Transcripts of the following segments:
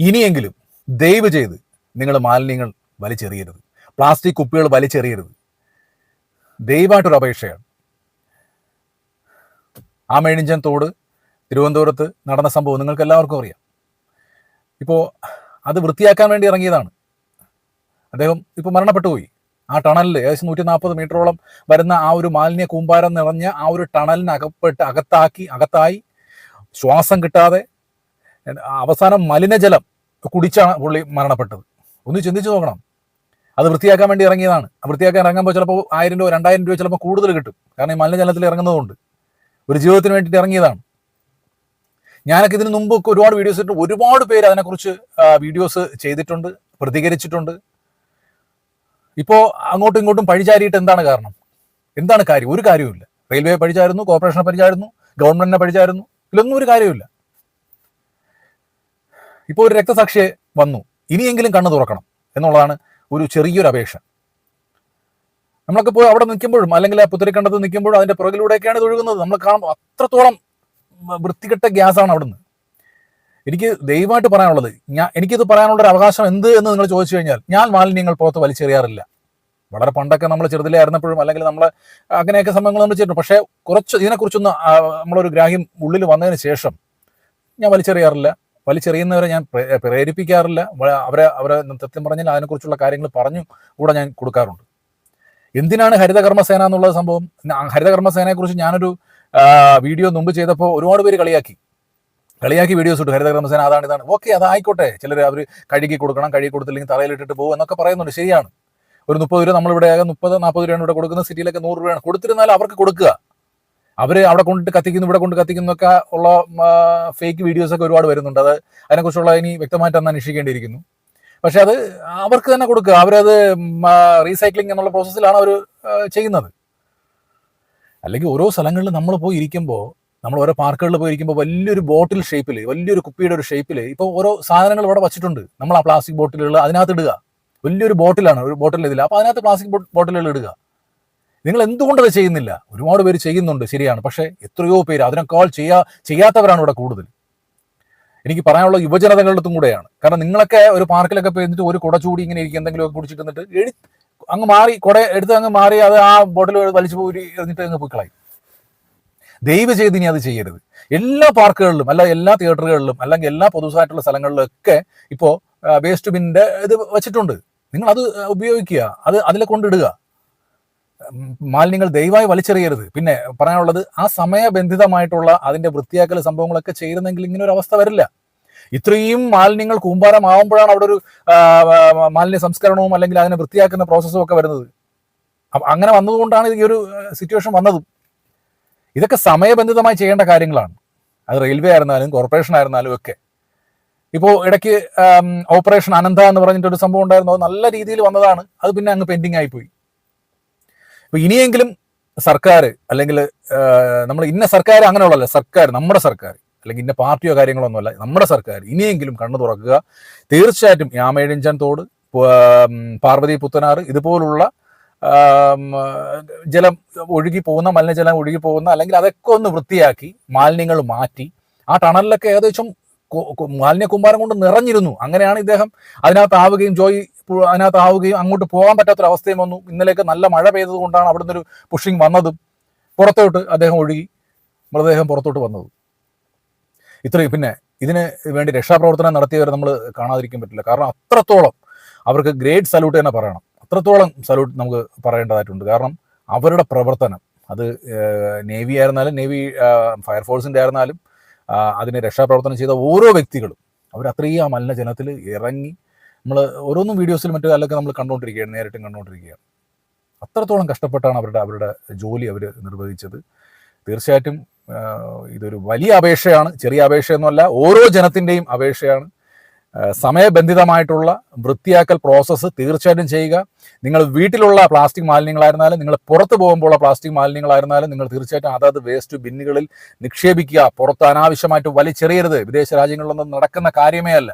ഇനിയെങ്കിലും ദയവ് ചെയ്ത് നിങ്ങൾ മാലിന്യങ്ങൾ വലിച്ചെറിയരുത്. പ്ലാസ്റ്റിക് കുപ്പികൾ വലിച്ചെറിയരുത്. ദയവായിട്ടൊരു അപേക്ഷയാണ്. ആ മേണിഞ്ചൻ തോട് തിരുവനന്തപുരത്ത് നടന്ന സംഭവം നിങ്ങൾക്ക് എല്ലാവർക്കും അറിയാം. ഇപ്പോൾ അത് വൃത്തിയാക്കാൻ വേണ്ടി ഇറങ്ങിയതാണ്. അദ്ദേഹം ഇപ്പോൾ മരണപ്പെട്ടു പോയി. ആ ടണലിൽ ഏകദേശം നൂറ്റി നാൽപ്പത് മീറ്ററോളം വരുന്ന ആ ഒരു മാലിന്യ കൂമ്പാരം നിറഞ്ഞ ആ ഒരു ടണലിന് അകപ്പെട്ട് അകത്താക്കി അകത്തായി ശ്വാസം കിട്ടാതെ അവസാനം മലിനജലം കുടിച്ചാണ് പുള്ളി മരണപ്പെട്ടത്. ഒന്ന് ചിന്തിച്ചു നോക്കണം. അത് വൃത്തിയാക്കാൻ വേണ്ടി ഇറങ്ങിയതാണ്. വൃത്തിയാക്കാൻ ഇറങ്ങുമ്പോൾ ചിലപ്പോൾ ആയിരം രൂപ രണ്ടായിരം രൂപ ചിലപ്പോൾ കൂടുതൽ കിട്ടും. കാരണം ഈ മലിനജലത്തിൽ ഇറങ്ങുന്നതുകൊണ്ട്. ഒരു ജീവിതത്തിന് വേണ്ടിയിട്ട് ഇറങ്ങിയതാണ്. ഞാനൊക്കെ ഇതിന് മുമ്പ് ഒരുപാട് വീഡിയോസ് ഇട്ട് ഒരുപാട് പേര് അതിനെക്കുറിച്ച് വീഡിയോസ് ചെയ്തിട്ടുണ്ട് പ്രതികരിച്ചിട്ടുണ്ട്. ഇപ്പോൾ അങ്ങോട്ടും ഇങ്ങോട്ടും പഴിചാരിയിട്ട് എന്താണ് കാരണം? എന്താണ് കാര്യം? ഒരു കാര്യവുമില്ല. റെയിൽവേ പഴിച്ചായിരുന്നു കോർപ്പറേഷനെ പഴിച്ചായിരുന്നു ഗവൺമെന്റിനെ പഴിച്ചായിരുന്നു ഇതിലൊന്നും ഒരു കാര്യമില്ല ഇപ്പോൾ ഒരു രക്തസാക്ഷിയെ വന്നു. ഇനിയെങ്കിലും കണ്ണു തുറക്കണം എന്നുള്ളതാണ് ഒരു ചെറിയൊരു അപേക്ഷ. നമ്മളൊക്കെ പോയി അവിടെ നിൽക്കുമ്പോഴും അല്ലെങ്കിൽ ആ പുത്തരിക്കണ്ടത്ത് നിൽക്കുമ്പോഴും അതിന്റെ പുറകിലൂടെയൊക്കെയാണ് ഒഴുകുന്നത്. നമ്മൾ കാണുമ്പോൾ അത്രത്തോളം വൃത്തികെട്ട ഗ്യാസാണ് അവിടുന്ന്. എനിക്ക് ദയവായിട്ട് പറയാനുള്ളത് ഞാൻ എനിക്കിത് പറയാനുള്ള ഒരു അവകാശം എന്ത് എന്ന് നിങ്ങൾ ചോദിച്ചു കഴിഞ്ഞാൽ ഞാൻ മാലിന്യങ്ങൾ പുറത്ത് വലിച്ചെറിയാറില്ല. വളരെ പണ്ടൊക്കെ നമ്മൾ ചെറുതിലായിരുന്നപ്പോഴും അല്ലെങ്കിൽ നമ്മൾ അങ്ങനെയൊക്കെ സംഭവങ്ങൾ നമ്മൾ ചെയ്തിട്ടുണ്ട്. പക്ഷേ കുറച്ച് ഇതിനെക്കുറിച്ചൊന്ന് നമ്മളൊരു ഗ്രാഹ്യം ഉള്ളിൽ വന്നതിന് ശേഷം ഞാൻ വലിച്ചെറിയാറില്ല. വലിച്ചെറിയുന്നവരെ ഞാൻ പ്രേ- പ്രേരിപ്പിക്കാറില്ല. അവരെ അവരെ സത്യം പറഞ്ഞാൽ അതിനെക്കുറിച്ചുള്ള കാര്യങ്ങൾ പറഞ്ഞു കൂടെ ഞാൻ കൊടുക്കാറുണ്ട്. എന്തിനാണ് ഹരിതകർമ്മസേന എന്നുള്ള സംഭവം? ഹരിതകർമ്മസേനയെക്കുറിച്ച് ഞാനൊരു വീഡിയോ മുമ്പ് ചെയ്തപ്പോൾ ഒരുപാട് പേര് കളിയാക്കി. കളിയാക്കി വീഡിയോസ് ഇട്ടു. ഹരിതകർമ്മസേന അതാണ് ഇതാണ്. ഓക്കെ അതായിക്കോട്ടെ. ചിലർ അവർ കഴുകി കൊടുക്കണം കഴുകി കൊടുത്തില്ലെങ്കിൽ തറയിലിട്ടിട്ട് പോകും എന്നൊക്കെ പറയുന്നുണ്ട്. ശരിയാണ്. ഒരു മുപ്പത് രൂപ നമ്മളിവിടെ മുപ്പത് നാൽപ്പത് രൂപയാണ് ഇവിടെ കൊടുക്കുന്ന സിറ്റിയിലൊക്കെ നൂറ് രൂപയാണ്. കൊടുത്തിരുന്നാൽ അവർക്ക് കൊടുക്കുക. അവർ അവിടെ കൊണ്ടിട്ട് കത്തിക്കുന്നു ഇവിടെ കൊണ്ട് കത്തിക്കുന്നൊക്കെ ഉള്ള ഫേക്ക് വീഡിയോസ് ഒക്കെ ഒരുപാട് വരുന്നുണ്ട്. അത് അതിനെക്കുറിച്ചുള്ള ഇനി വ്യക്തമായിട്ട് അന്ന് അന്വേഷിക്കേണ്ടിയിരിക്കുന്നു. പക്ഷെ അത് അവർക്ക് തന്നെ കൊടുക്കുക. അവരത് റീസൈക്ലിംഗ് എന്നുള്ള പ്രോസസ്സിലാണ് അവർ ചെയ്യുന്നത്. അല്ലെങ്കിൽ ഓരോ സ്ഥലങ്ങളിൽ നമ്മൾ പോയി ഇരിക്കുമ്പോൾ നമ്മൾ ഓരോ പാർക്കുകളിൽ പോയി ഇരിക്കുമ്പോൾ വലിയൊരു ബോട്ടിൽ ഷേപ്പിൽ വലിയൊരു കുപ്പിയുടെ ഒരു ഷേപ്പിൽ ഇപ്പോൾ ഓരോ സാധനങ്ങൾ ഇവിടെ വച്ചിട്ടുണ്ട്. നമ്മൾ ആ പ്ലാസ്റ്റിക് ബോട്ടിലുകൾ അതിനകത്ത് ഇടുക. വലിയൊരു ബോട്ടിലാണ് ഒരു ബോട്ടിൽ ഇതിൽ അപ്പോൾ അതിനകത്ത് പ്ലാസ്റ്റിക് ബോട്ടിലുകൾ ഇടുക. നിങ്ങൾ എന്തുകൊണ്ടത് ചെയ്യുന്നില്ല? ഒരുപാട് പേര് ചെയ്യുന്നുണ്ട് ശരിയാണ്. പക്ഷേ എത്രയോ പേര് അതിനേക്കാൾ ചെയ്യാ ചെയ്യാത്തവരാണ് ഇവിടെ കൂടുതൽ. എനിക്ക് പറയാനുള്ള യുവജനതകളുടെ അടുത്തും കൂടെയാണ്. കാരണം നിങ്ങളൊക്കെ ഒരു പാർക്കിലൊക്കെ പോയി എന്നിട്ട് ഒരു കുട ചൂടി ഇങ്ങനെ ഇരിക്കും എന്തെങ്കിലുമൊക്കെ കുടിച്ചിട്ട് എഴി അങ്ങ് മാറി കുട എടുത്ത് അങ്ങ് മാറി അത് ആ ബോട്ടിൽ വലിച്ചു പോയി എന്നിട്ട് അങ്ങ് പോയി കളയും. ദയവ് ചെയ്ത് ഇനി അത് ചെയ്യരുത്. എല്ലാ പാർക്കുകളിലും അല്ല എല്ലാ തിയേറ്ററുകളിലും അല്ലെങ്കിൽ എല്ലാ പൊതുസായിട്ടുള്ള സ്ഥലങ്ങളിലും ഒക്കെ ഇപ്പോൾ വേസ്റ്റ് ബിന്നിന്റെ ഇത് വെച്ചിട്ടുണ്ട്. നിങ്ങൾ അത് ഉപയോഗിക്കുക. അത് അതിലെ കൊണ്ടിടുക. മാലിന്യങ്ങൾ ദയവായി വലിച്ചെറിയരുത്. പിന്നെ പറയാനുള്ളത് ആ സമയബന്ധിതമായിട്ടുള്ള അതിന്റെ വൃത്തിയാക്കൽ സംഭവങ്ങളൊക്കെ ചെയ്തിരുന്നെങ്കിൽ ഇങ്ങനെ ഒരു അവസ്ഥ വരില്ല. ഇത്രയും മാലിന്യങ്ങൾ കൂമ്പാരമാവുമ്പോഴാണ് അവിടെ ഒരു മാലിന്യ സംസ്കരണവും അല്ലെങ്കിൽ അതിനെ വൃത്തിയാക്കുന്ന പ്രോസസ്സും ഒക്കെ വരുന്നത്. അങ്ങനെ വന്നതുകൊണ്ടാണ് ഈ ഒരു സിറ്റുവേഷൻ വന്നതും. ഇതൊക്കെ സമയബന്ധിതമായി ചെയ്യേണ്ട കാര്യങ്ങളാണ്. അത് റെയിൽവേ ആയിരുന്നാലും കോർപ്പറേഷൻ ആയിരുന്നാലും ഒക്കെ. ഇപ്പോൾ ഇടയ്ക്ക് ഓപ്പറേഷൻ അനന്ത എന്ന് പറഞ്ഞിട്ടൊരു സംഭവം ഉണ്ടായിരുന്നു. നല്ല രീതിയിൽ വന്നതാണ്. അത് പിന്നെ അങ്ങ് പെൻഡിങ് ആയിപ്പോയി അപ്പൊ ഇനിയെങ്കിലും സർക്കാർ അല്ലെങ്കിൽ നമ്മൾ ഇന്ന സർക്കാർ അങ്ങനെയുള്ളതല്ല സർക്കാർ നമ്മുടെ സർക്കാർ അല്ലെങ്കിൽ ഇന്ന പാർട്ടിയോ കാര്യങ്ങളോ ഒന്നുമല്ല നമ്മുടെ സർക്കാർ ഇനിയെങ്കിലും കണ്ണു തുറക്കുക. തീർച്ചയായിട്ടും യാമേഴിഞ്ചൻ തോട് പാർവതി പുത്തനാറ് ഇതുപോലുള്ള ജലം ഒഴുകി പോകുന്ന മലിനജലം ഒഴുകി പോകുന്ന അല്ലെങ്കിൽ അതൊക്കെ ഒന്ന് വൃത്തിയാക്കി മാലിന്യങ്ങൾ മാറ്റി ആ ടണലിലൊക്കെ ഏകദേശം മാലിന്യ കുമ്പാരം കൊണ്ട് നിറഞ്ഞിരുന്നു. അങ്ങനെയാണ് ഇദ്ദേഹം അതിനകത്ത് ആവുകയും ജോയി അതിനകത്ത് ആവുകയും അങ്ങോട്ട് പോകാൻ പറ്റാത്തൊരവസ്ഥയും വന്നു. ഇന്നലേക്ക് നല്ല മഴ പെയ്തത് കൊണ്ടാണ് അവിടുന്ന് ഒരു പുഷിങ് വന്നതും. പുറത്തോട്ട് അദ്ദേഹം ഒഴുകി. മൃതദേഹം പുറത്തോട്ട് വന്നത്. ഇത്രയും. പിന്നെ ഇതിന് വേണ്ടി രക്ഷാപ്രവർത്തനം നടത്തിയവർ നമ്മൾ കാണാതിരിക്കാൻ പറ്റില്ല. കാരണം അത്രത്തോളം അവർക്ക് ഗ്രേറ്റ് സല്യൂട്ട് തന്നെ പറയണം. അത്രത്തോളം സല്യൂട്ട് നമുക്ക് പറയേണ്ടതായിട്ടുണ്ട്. കാരണം അവരുടെ പ്രവർത്തനം അത് നേവി ആയിരുന്നാലും നേവി ഫയർഫോഴ്സിന്റെ ആയിരുന്നാലും അതിന് രക്ഷാപ്രവർത്തനം ചെയ്ത ഓരോ വ്യക്തികളും അവർ അത്രയും ആ മലിനജലത്തിൽ ഇറങ്ങി നമ്മൾ ഓരോന്നും വീഡിയോസിൽ മറ്റു കാലൊക്കെ നമ്മൾ കണ്ടുകൊണ്ടിരിക്കുകയാണ് നേരിട്ടും കണ്ടുകൊണ്ടിരിക്കുകയാണ് അത്രത്തോളം കഷ്ടപ്പെട്ടാണ് അവരുടെ അവരുടെ ജോലി അവർ നിർവഹിച്ചത്. തീർച്ചയായിട്ടും ഇതൊരു വലിയ അപേക്ഷയാണ്. ചെറിയ അപേക്ഷയൊന്നുമല്ല ഓരോ ജനത്തിന്റെയും അപേക്ഷയാണ്. സമയബന്ധിതമായിട്ടുള്ള വൃത്തിയാക്കൽ പ്രോസസ്സ് തീർച്ചയായിട്ടും ചെയ്യുക. നിങ്ങൾ വീട്ടിലുള്ള പ്ലാസ്റ്റിക് മാലിന്യങ്ങളായിരുന്നാലും നിങ്ങൾ പുറത്ത് പോകുമ്പോഴുള്ള പ്ലാസ്റ്റിക് മാലിന്യങ്ങളായിരുന്നാലും നിങ്ങൾ തീർച്ചയായിട്ടും അതാത് വേസ്റ്റ് ബിന്നുകളിൽ നിക്ഷേപിക്കുക. പുറത്ത് അനാവശ്യമായിട്ട് വലിച്ചെറിയരുത്. വിദേശ രാജ്യങ്ങളിലൊന്നും നടക്കുന്ന കാര്യമേ അല്ല.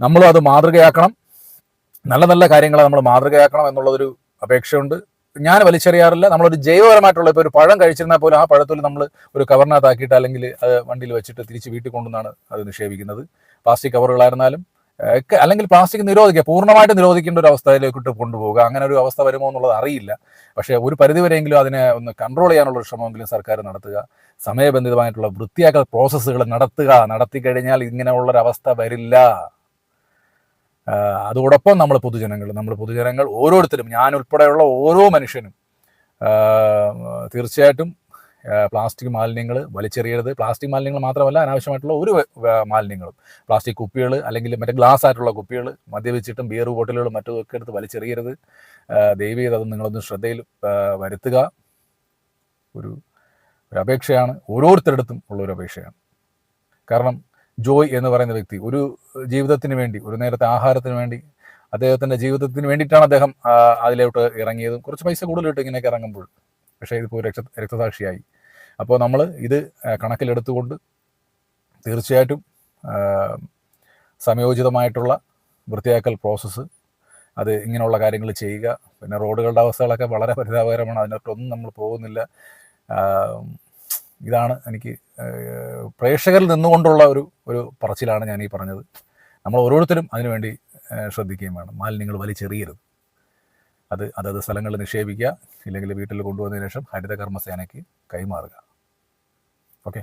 നമ്മളും അത് മാതൃകയാക്കണം. നല്ല നല്ല കാര്യങ്ങളെ നമ്മൾ മാതൃകയാക്കണം എന്നുള്ളതൊരു അപേക്ഷയുണ്ട്. ഞാൻ വലിച്ചെറിയാറില്ല. നമ്മളൊരു ജൈവപരമായിട്ടുള്ള ഇപ്പോൾ ഒരു പഴം കഴിച്ചിരുന്നാൽ പോലും ആ പഴത്തിൽ നമ്മൾ ഒരു കവറിനകത്താക്കിയിട്ട് അല്ലെങ്കിൽ അത് വണ്ടിയിൽ വെച്ചിട്ട് തിരിച്ച് വീട്ടിൽ കൊണ്ടുവന്നാണ് അത് നിക്ഷേപിക്കുന്നത്. പ്ലാസ്റ്റിക് കവറുകളായിരുന്നാലും അല്ലെങ്കിൽ പ്ലാസ്റ്റിക് നിരോധിക്കുക. പൂർണമായിട്ട് നിരോധിക്കേണ്ട ഒരു അവസ്ഥയിലേക്കിട്ട് കൊണ്ടുപോകുക അങ്ങനെ ഒരു അവസ്ഥ വരുമോ എന്നുള്ളത് അറിയില്ല. പക്ഷേ ഒരു പരിധിവരെയെങ്കിലും അതിനെ ഒന്ന് കൺട്രോൾ ചെയ്യാനുള്ള ഒരു ശ്രമമെങ്കിലും സർക്കാർ നടത്തുക. സമയബന്ധിതമായിട്ടുള്ള വൃത്തിയാക്കൽ പ്രോസസ്സുകൾ നടത്തുക. നടത്തി കഴിഞ്ഞാൽ ഇങ്ങനെയുള്ളൊരവസ്ഥ വരില്ല. അതോടൊപ്പം നമ്മൾ പൊതുജനങ്ങൾ നമ്മൾ പൊതുജനങ്ങൾ ഓരോരുത്തരും ഞാൻ ഉൾപ്പെടെയുള്ള ഓരോ മനുഷ്യനും തീർച്ചയായിട്ടും പ്ലാസ്റ്റിക് മാലിന്യങ്ങൾ വലിച്ചെറിയരുത്. പ്ലാസ്റ്റിക് മാലിന്യങ്ങൾ മാത്രമല്ല അനാവശ്യമായിട്ടുള്ള ഒരു മാലിന്യങ്ങളും. പ്ലാസ്റ്റിക് കുപ്പികൾ അല്ലെങ്കിൽ മറ്റേ ഗ്ലാസ് ആയിട്ടുള്ള കുപ്പികൾ മദ്യപിച്ചിട്ടും ബിയർ ബോട്ടിലുകളും മറ്റും ഒക്കെ എടുത്ത് വലിച്ചെറിയരുത്. ദയവ് അത് നിങ്ങളൊന്ന് ശ്രദ്ധയിൽ വരുത്തുക. ഒരു ഒരു അപേക്ഷയാണ്. അടുത്തും ഉള്ള ഒരു അപേക്ഷയാണ്. കാരണം ജോയ് എന്ന് പറയുന്ന വ്യക്തി ഒരു ജീവിതത്തിന് വേണ്ടി ഒരു നേരത്തെ ആഹാരത്തിന് വേണ്ടി അദ്ദേഹത്തിന്റെ ജീവിതത്തിന് വേണ്ടിയിട്ടാണ് അദ്ദേഹം അതിലോട്ട് ഇറങ്ങിയതും. കുറച്ച് പൈസ കൂടുതലിട്ട് ഇങ്ങനെയൊക്കെ ഇറങ്ങുമ്പോൾ പക്ഷേ ഇതിപ്പോൾ രക്ത രക്തസാക്ഷിയായി. അപ്പോൾ നമ്മൾ ഇത് കണക്കിലെടുത്തുകൊണ്ട് തീർച്ചയായിട്ടും സമയോചിതമായിട്ടുള്ള വൃത്തിയാക്കൽ പ്രോസസ്സ് അത് ഇങ്ങനെയുള്ള കാര്യങ്ങൾ ചെയ്യുക. പിന്നെ റോഡുകളുടെ അവസ്ഥകളൊക്കെ വളരെ പരിതാപകരമാണ്. അതിനകത്തൊന്നും നമ്മൾ പോകുന്നില്ല. ഇതാണ് എനിക്ക് പ്രേക്ഷകരിൽ നിന്നുകൊണ്ടുള്ള ഒരു ഒരു പറച്ചിലാണ് ഞാൻ ഈ പറഞ്ഞത്. നമ്മൾ ഓരോരുത്തരും അതിനുവേണ്ടി ശ്രദ്ധിക്കുകയും വേണം. മാലിന്യങ്ങൾ വലിച്ചെറിയരുത്. അത് അതത് സ്ഥലങ്ങളിൽ നിക്ഷേപിക്കുക ഇല്ലെങ്കിൽ വീട്ടിൽ കൊണ്ടുവന്നതിന് ശേഷം ഹരിത കർമ്മസേനയ്ക്ക് കൈമാറുക. ഓക്കെ?